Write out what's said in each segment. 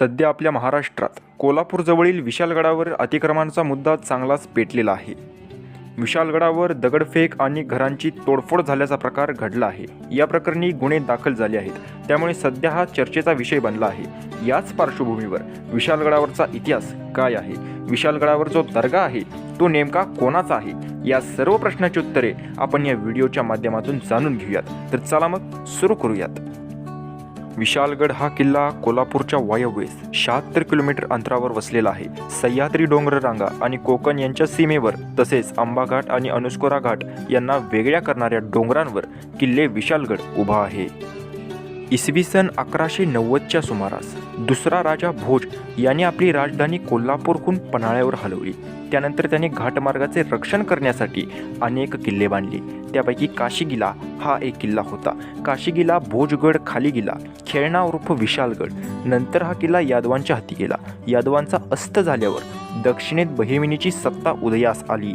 सध्या आपल्या महाराष्ट्रात कोल्हापूरजवळील विशालगडावर अतिक्रमणाचा मुद्दा चांगलाच पेटलेला आहे. विशालगडावर दगडफेक आणि घरांची तोडफोड झाल्याचा प्रकार घडला आहे. या प्रकरणी गुन्हे दाखल झाले आहेत. त्यामुळे सध्या हा चर्चेचा विषय बनला आहे. याच पार्श्वभूमीवर विशालगडावरचा इतिहास काय आहे? विशालगडावर जो दर्गा आहे तो नेमका कोणाचा आहे? या सर्व प्रश्नाची उत्तरे आपण या व्हिडिओच्या माध्यमातून जाणून घेऊयात. तर चला मग सुरू करूयात. विशालगड हा किल्ला कोल्हापूरच्या वायव्येस शहात्तर किलोमीटर अंतरावर वसलेला आहे. सह्याद्री डोंगर रांगा आणि कोकण यांच्या सीमेवर तसेच आंबाघाट आणि अनुस्कोरा घाट यांना वेगळ्या करणाऱ्या डोंगरांवर किल्ले विशालगड उभा आहे. इसवी सन अकराशे नव्वदच्या सुमारास दुसरा राजा भोज याने आपली राजधानी कोल्हापूरहून पन्हाळ्यावर हलवली. त्यानंतर त्याने घाटमार्गाचे रक्षण करण्यासाठी अनेक किल्ले बांधले. त्यापैकी काशीगिला हा एक किल्ला होता. काशीगिला भोजगड खाली गेला. खेळणा उर्फ विशालगड. नंतर हा किल्ला यादवांच्या हाती गेला. यादवांचा अस्त झाल्यावर दक्षिणेत बहिमिनीची सत्ता उदयास आली.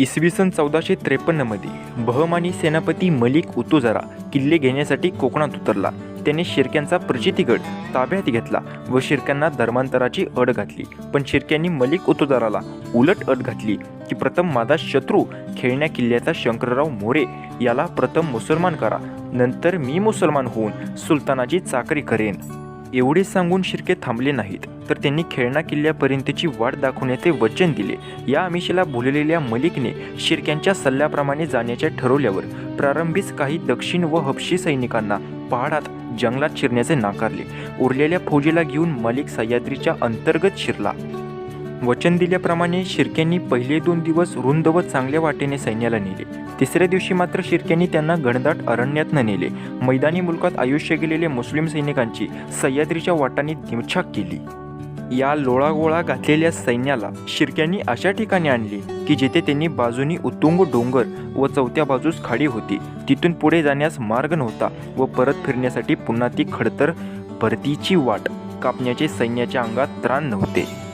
इसवी सन चौदाशे त्रेपन्नमध्ये बहमानी सेनापती मलिक उतुजरा किल्ले घेण्यासाठी कोकणात उतरला. त्याने शिर्क्यांचा प्रचितीगड ताब्यात घेतला व शिर्क्यांना धर्मांतराची अड घातली. पण शिर्क्यांनी मलिक उतुजराला उलट अट घातली की प्रथम माझा शत्रू खेळण्या किल्ल्याचा शंकरराव मोरे याला प्रथम मुसलमान करा. नंतर मी मुसलमान होऊन सुलतानाची चाकरी करेन. एवढे सांगून शिर्के थांबले नाहीत. तर त्यांनी खेळणा किल्ल्यापर्यंतची वाट दाखवण्याचे वचन दिले. या आमिषेला भुललेल्या मलिकने शिर्क्यांच्या सल्ल्याप्रमाणे जाण्याचे ठरवल्यावर प्रारंभीच काही दक्षिण व हपशी सैनिकांना पहाडात जंगलात शिरण्याचे नाकारले. उरलेल्या फौजेला घेऊन मलिक सह्याद्रीच्या अंतर्गत शिरला. वचन दिल्याप्रमाणे शिर्क्यांनी पहिले दोन दिवस रुंद व चांगल्या वाटेने सैन्याला नेले. तिसऱ्या दिवशी मात्र शिर्क्यांनी त्यांना घनदाट अरण्यात नेले. मैदानी मुलकात आयुष्य गेलेल्या मुस्लिम सैनिकांची सह्याद्रीच्या वाटाने दिमछाक केली. या लोळागोळा घातलेल्या सैन्याला शिर्क्यांनी अशा ठिकाणी आणले की जेथे त्यांनी बाजूनी उत्तुंग डोंगर व चौथ्या बाजूस खाडी होती. तिथून पुढे जाण्यास मार्ग नव्हता व परत फिरण्यासाठी पुन्हा ती खडतर भरतीची वाट कापण्याचे सैन्याच्या अंगात त्राण नव्हते.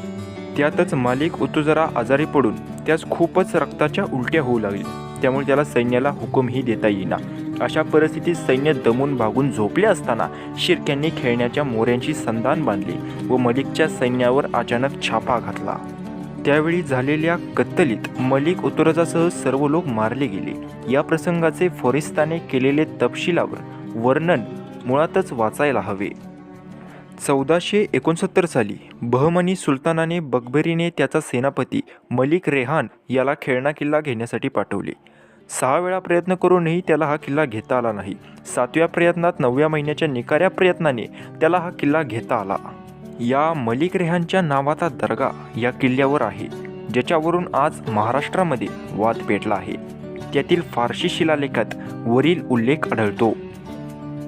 त्यातच मालिक उतुजरा आजारी पडून त्यास खूपच रक्ताच्या उलट्या होऊ लागल्या. त्यामुळे त्याला सैन्याला हुकूमही देता येईना. अशा परिस्थितीत सैन्य दमून भागून झोपले असताना शिर्क्यांनी खेळण्याच्या मोऱ्यांची संधान बांधली व मलिकच्या सैन्यावर अचानक छापा घातला. त्यावेळी झालेल्या कत्तलीत मलिक उतुरजासह सर्व लोक मारले गेले. या प्रसंगाचे फॉरिस्ताने केलेले तपशिलावर वर्णन मुळातच वाचायला हवे. चौदाशे एकोणसत्तर साली बहमनी सुलतानाने बकबरीने त्याचा सेनापती मलिक रेहान याला खेळणा किल्ला घेण्यासाठी पाठवले. सहा वेळा प्रयत्न करूनही त्याला हा किल्ला घेता आला नाही. सातव्या प्रयत्नात नवव्या महिन्याच्या निकाऱ्या प्रयत्नाने त्याला हा किल्ला घेता आला. या मलिक रेहानच्या नावाचा दर्गा या किल्ल्यावर आहे ज्याच्यावरून आज महाराष्ट्रामध्ये वाद पेटला आहे. त्यातील फारशी शिलालेखात वरील उल्लेख आढळतो.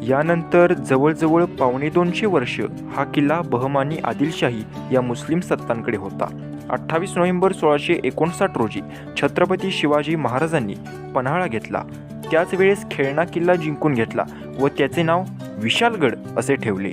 यानंतर जवळजवळ पावणे दोनशे वर्ष हा किल्ला बहमानी आदिलशाही या मुस्लिम सत्तांकडे होता. अठ्ठावीस नोव्हेंबर सोळाशे एकोणसाठ रोजी छत्रपती शिवाजी महाराजांनी पन्हाळा घेतला. त्याच वेळेस खेळणा किल्ला जिंकून घेतला व त्याचे नाव विशालगड असे ठेवले.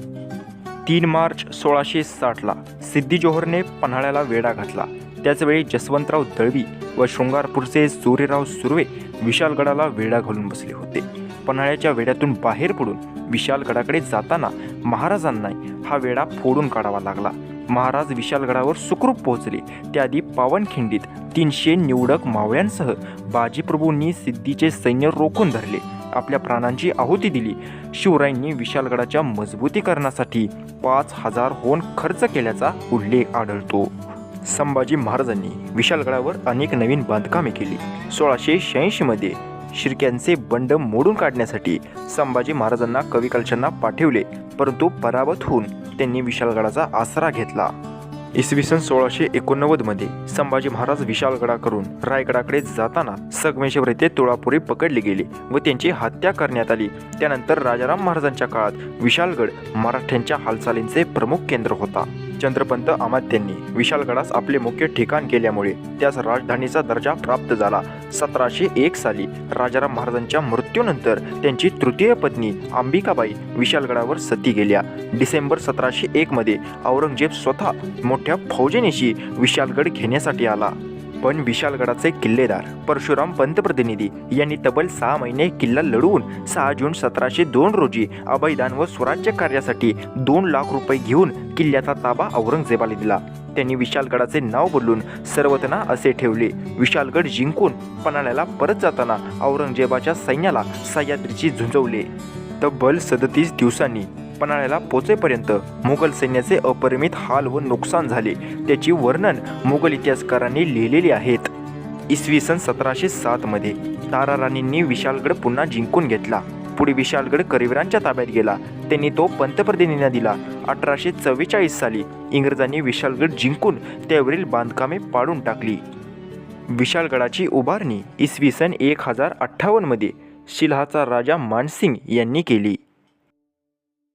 तीन मार्च सोळाशे साठला सिद्धी जोहरने पन्हाळ्याला वेढा घातला. त्याचवेळी जसवंतराव दळवी व शृंगारपूरचे सूर्यराव सुर्वे विशालगडाला वेढा घालून बसले होते. पन्हाळ्याच्या वेड्यातून बाहेर पडून विशालगडाकडे जाताना महाराजांना हा वेढा फोडून काढावा लागला. महाराज विशालगडावर सुखरूप पोहोचले. त्याआधी पावनखिंडीत तीनशे निवडक मावळ्यांसह बाजीप्रभूंनी सिद्धीचे सैन्य रोखून धरले. आपल्या प्राणांची आहुती दिली. शिवरायांनी विशालगडाच्या मजबूतीकरणासाठी पाच हजार होन खर्च केल्याचा उल्लेख आढळतो. संभाजी महाराजांनी विशालगडावर अनेक नवीन बांधकामे केली. सोळाशे शहाऐंशीमध्ये शिर्क्यांचे बंड मोडून काढण्यासाठी संभाजी महाराजांना कविकलशांना पाठवले. परंतु पराभूत होऊन त्यांनी विशालगडाचा आसरा घेतला. इसवी सन सोळाशे एकोणनव्वदमध्ये संभाजी महाराज विशालगडाकडून रायगडाकडे जाताना संगमेश्वर येथे तुळापुरी पकडले गेले व त्यांची हत्या करण्यात आली. त्यानंतर राजाराम महाराजांच्या काळात विशालगड मराठ्यांच्या हालचालींचे प्रमुख केंद्र होता. चंद्रपंत अमात्यांनी विशालगडास आपले मुख्य ठिकाण केल्यामुळे त्यास राजधानीचा दर्जा प्राप्त झाला. सतराशे एक साली राजाराम महाराजांच्या मृत्यूनंतर त्यांची तृतीय पत्नी अंबिकाबाई विशालगडावर सती गेल्या. डिसेंबर सतराशे एकमध्ये औरंगजेब स्वतः मोठ्या फौजेनेशी विशालगड घेण्यासाठी आला. पण विशालगडाचे किल्लेदार परशुराम पंतप्रतिनिधी यांनी तब्बल सहा महिने किल्ला लढवून सहा जून सतराशे दोन रोजी अभयदान व स्वराज्य कार्यासाठी दोन लाख रुपये घेऊन किल्ल्याचा ताबा औरंगजेबाला दिला. त्यांनी विशालगडाचे नाव बदलून सर्वतना असे ठेवले. विशालगड जिंकून पन्हाळ्याला परत जाताना औरंगजेबाच्या सैन्याला सह्याद्रीची झुंजवले. तब्बल सदतीस दिवसांनी पन्हाळ्याला पोचेपर्यंत मुघल सैन्याचे अपरिमित हाल व नुकसान झाले. त्याची वर्णन मुघल इतिहासकारांनी लिहिलेले आहेत. इसवी सन सतराशे सातमध्ये तारा राणींनी विशालगड पुन्हा जिंकून घेतला. पुढे विशालगड करवीरांच्या ताब्यात गेला. त्यांनी तो पंतप्रधानींना दिला. अठराशे चव्वेचाळीस साली इंग्रजांनी विशालगड जिंकून त्यावरील बांधकामे पाडून टाकली. विशालगडाची उभारणी इसवी सन एक हजार अठ्ठावन्नमध्ये शिल्हाचा राजा मानसिंग यांनी केली.